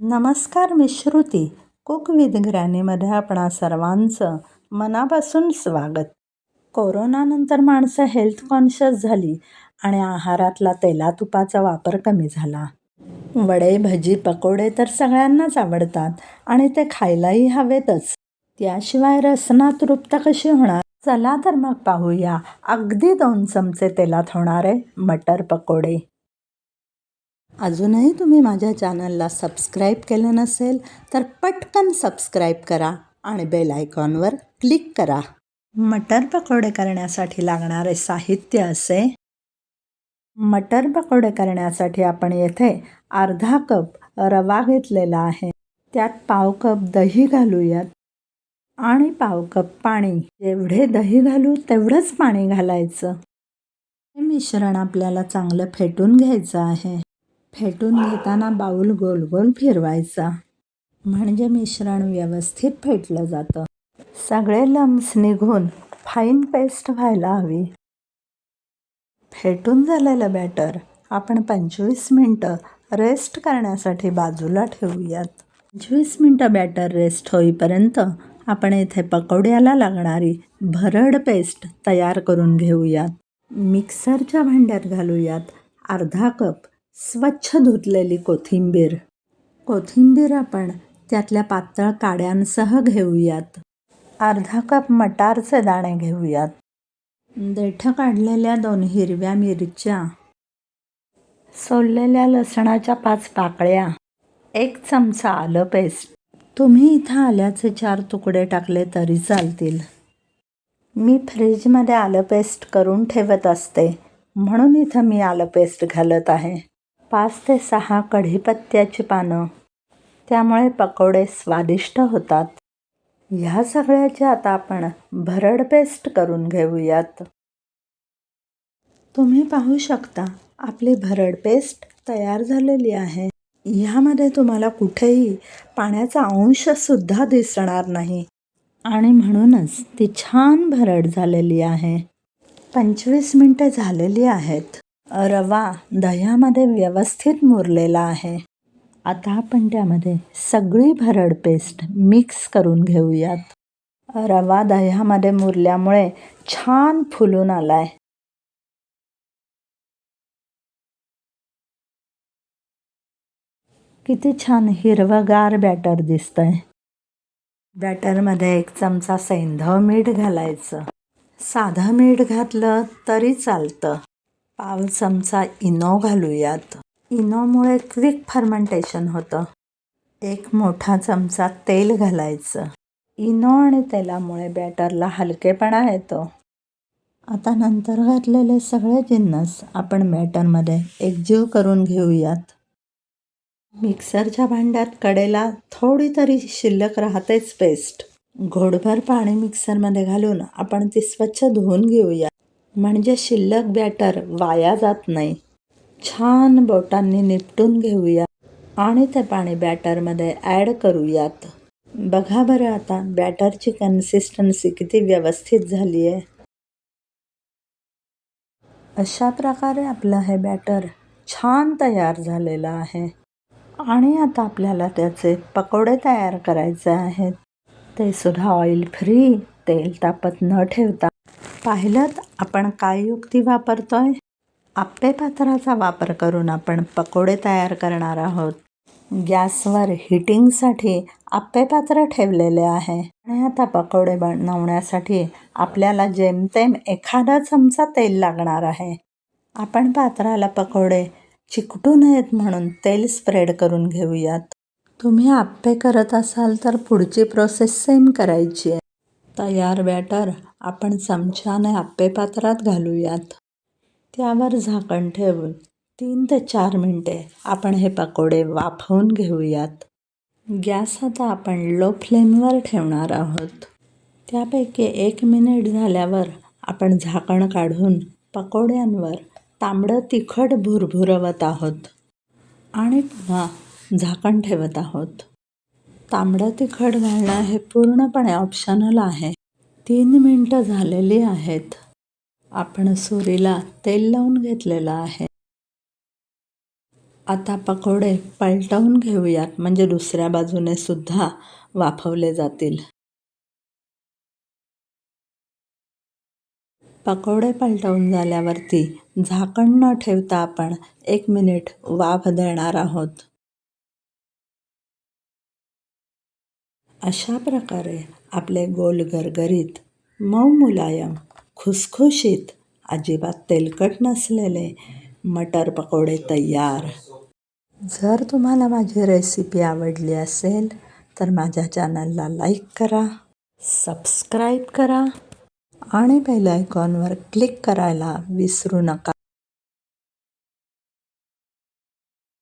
नमस्कार मी Shruti cook with ग्रॅनीमध्ये आपणा सर्वांचं मनापासून स्वागत. कोरोनानंतर माणसं हेल्थ कॉन्शियस झाली आणि आहारातला तेलातुपाचा वापर कमी झाला. वडे भजी पकोडे तर सगळ्यांनाच आवडतात आणि ते खायलाही हवेतच. त्याशिवाय रसना तृप्त कशी होणार? चला तर मग पाहूया. अगदी दोन चमचे तेलात होणारे मटर पकोडे. अजूनही तुम्ही माझ्या चॅनलला सबस्क्राईब केलं नसेल तर पटकन सबस्क्राईब करा आणि बेल आयकॉनवर क्लिक करा. मटर पकोडे करण्यासाठी लागणारे साहित्य असे. मटर पकोडे करण्यासाठी आपण येथे अर्धा कप रवा घेतलेला आहे. त्यात पाव कप दही घालूयात. आणि पाव कप पाणी. जेवढे दही घालू तेवढंच पाणी घालायचं. हे मिश्रण आपल्याला चांगलं फेटून घ्यायचं आहे. फेटून घेताना बाऊल गोल गोल फिरवायचा. म्हणजे मिश्रण व्यवस्थित फेटलं जातं. सगळे लम्स निघून फाईन पेस्ट व्हायला हवी. फेटून झालेलं बॅटर आपण पंचवीस मिनटं रेस्ट करण्यासाठी बाजूला ठेवूयात. पंचवीस मिनटं बॅटर रेस्ट होईपर्यंत आपण इथे पकोड्याला लागणारी भरड पेस्ट तयार करून घेऊयात. मिक्सरच्या भांड्यात घालूयात अर्धा कप स्वच्छ धुतलेली कोथिंबीर. कोथिंबीर आपण त्यातल्या पातळ काड्यांसह घेऊयात. अर्धा कप मटारचे दाणे घेऊयात. देठं काढलेल्या दोन हिरव्या मिरच्या. सोललेल्या लसणाच्या पाच पाकळ्या. एक चमचा आलं पेस्ट. तुम्ही इथं आल्याचे चार तुकडे टाकले तरी चालतील. मी फ्रीजमध्ये आलं पेस्ट करून ठेवत असते म्हणून इथं मी आलं पेस्ट घालत आहे. पाच ते सहा कढीपत्त्याची पानं. त्यामुळे पकोडे स्वादिष्ट होतात. ह्या सगळ्याची आता आपण भरड पेस्ट करून घेऊयात. तुम्ही पाहू शकता आपली भरड पेस्ट तयार झालेली आहे. ह्यामध्ये तुम्हाला कुठेही पाण्याचा अंशसुद्धा दिसणार नाही. आणि म्हणूनच ती छान भरड झालेली आहे. पंचवीस मिनटं झालेली आहेत. रवा दह्यामध्ये व्यवस्थित मुरलेला आहे. आता आपण त्यामध्ये सगळी भरड पेस्ट मिक्स करून घेऊयात. रवा दह्यामध्ये मुरल्यामुळे छान फुलून आलाय. किती छान हिरवगार बॅटर दिसतंय. बॅटरमध्ये एक चमचा सैंधव मीठ घालायचं. साधं मीठ घातलं तरी चालतं. पाव चमचा इनो घालूयात. इनोमुळे क्विक फर्मेंटेशन होतं. एक मोठा चमचा तेल घालायचं. इनो आणि तेलामुळे बॅटरला हलकेपणा येतो. आता नंतर घातलेले सगळे जिन्नस आपण बॅटरमध्ये एकजीव करून घेऊयात. मिक्सरच्या भांड्यात कडेला थोडी तरी शिल्लक राहतेच पेस्ट घोडभर पाणी मिक्सरमध्ये घालून आपण ती स्वच्छ धुवून घेऊया म्हणजे शिल्लक बॅटर वाया जात नाही. छान बोटांनी निपटून घेऊया आणि ते पाणी बॅटरमध्ये ॲड करूयात. बघा बरं आता बॅटरची कन्सिस्टन्सी किती व्यवस्थित झाली आहे. अशा प्रकारे आपलं हे बॅटर छान तयार झालेलं आहे. आणि आता आपल्याला त्याचे पकोडे तयार करायचे आहेत. ते सुद्धा ऑइल फ्री तेल तापत न ठेवता. पाहिलं आपण काय युक्ती वापरतोय? आप्पे पात्राचा वापर करून आपण पकोडे तयार करणार आहोत. गॅसवर हिटिंगसाठी आप्पे पात्र ठेवलेले आहे. आणि आता पकोडे बनवण्यासाठी आपल्याला जेमतेम एखादा चमचा तेल लागणार आहे. आपण पात्राला पकोडे चिकटू नयेत म्हणून तेल स्प्रेड करून घेऊयात. तुम्ही आप्पे करत असाल तर पुढची प्रोसेस सेम करायची आहे. तयार बॅटर आपण चमच्याने आप्पेपात्रात घालूयात. त्यावर झाकण ठेवून तीन ते चार मिनटे आपण हे पकोडे वाफवून घेऊयात. गॅस आता आपण लो फ्लेमवर ठेवणार आहोत. त्यापैकी एक मिनिट झाल्यावर आपण झाकण काढून पकोड्यांवर तांबडं तिखट भुरभुरवत आहोत आणि पुन्हा झाकण ठेवत आहोत. तांबडं तिखट घालणं हे पूर्णपणे ऑप्शनल आहे. तीन मिनटं झालेली आहेत. आपण सुरीला तेल लावून घेतलेलं आहे. आता पकोडे पलटवून घेऊयात म्हणजे दुसऱ्या बाजूने सुद्धा वाफवले जातील. पकोडे पलटवून झाल्यावरती झाकण न ठेवता आपण एक मिनिट वाफ देणार आहोत. अशा प्रकारे आपले गोल गरगरीत मऊ मुलायम खुसखुशीत अजिबात तेलकट नसलेले मटर पकोडे तयार. जर तुम्हाला माझी रेसिपी आवडली असेल तर माझ्या चॅनलला लाईक करा सबस्क्राईब करा आणि बेल आयकॉनवर क्लिक करायला विसरू नका.